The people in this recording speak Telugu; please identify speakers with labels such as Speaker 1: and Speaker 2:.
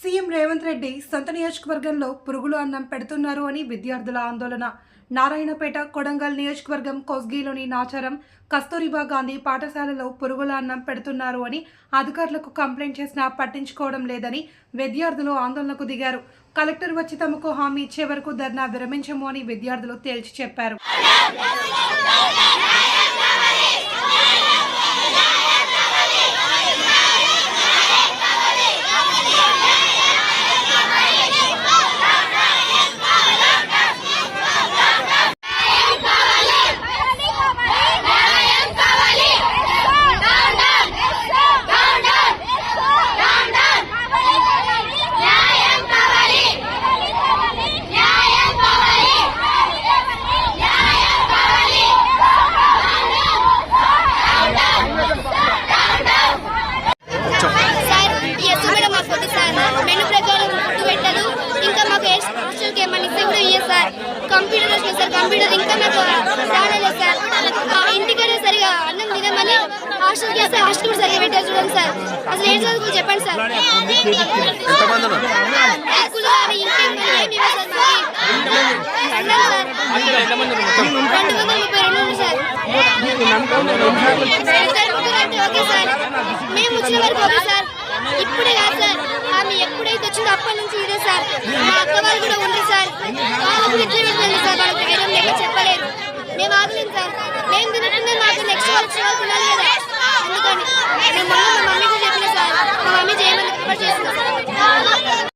Speaker 1: సీఎం రేవంత్ రెడ్డి సొంత నియోజకవర్గంలో పురుగులు అన్నం పెడుతున్నారు అని విద్యార్థుల ఆందోళన. నారాయణపేట కొడంగల్ నియోజకవర్గం కోస్గిలోని నాచారం కస్తూరిబా గాంధీ పాఠశాలలో పురుగుల అన్నం పెడుతున్నారు అని అధికారులకు కంప్లైంట్ చేసినా పట్టించుకోవడం లేదని విద్యార్థులు ఆందోళనకు దిగారు. కలెక్టర్ వచ్చి తమకు హామీ ఇచ్చే వరకు ధర్నా విరమించము అని విద్యార్థులు తేల్చి చెప్పారు.
Speaker 2: ఇంకా మాకు రాలేదు సార్ సరిగా అన్నం తినమని హాస్టల్కి వస్తే హాస్టల్ కూడా సరిగా పెట్టారు చూడండి సార్. అసలు ఏం చదువుకో చెప్పండి సార్. రెండు వందల ముప్పై రెండు ఉంది సార్. Okay sir. మేము వచ్చిన వరకు ఓకే సార్. ఇప్పుడే కాదు సార్. ఆమె ఎప్పుడైతే వచ్చిందో అప్పటి నుంచి ఇదే సార్. మా అక్క వాళ్ళు కూడా ఉంది సార్ వాళ్ళకు సార్? వాళ్ళకి ధైర్యం లేక చెప్పలేదు మేము ఆగలేము సార్? మేము తినట్టుందే మాకు నెక్స్ట్ వచ్చే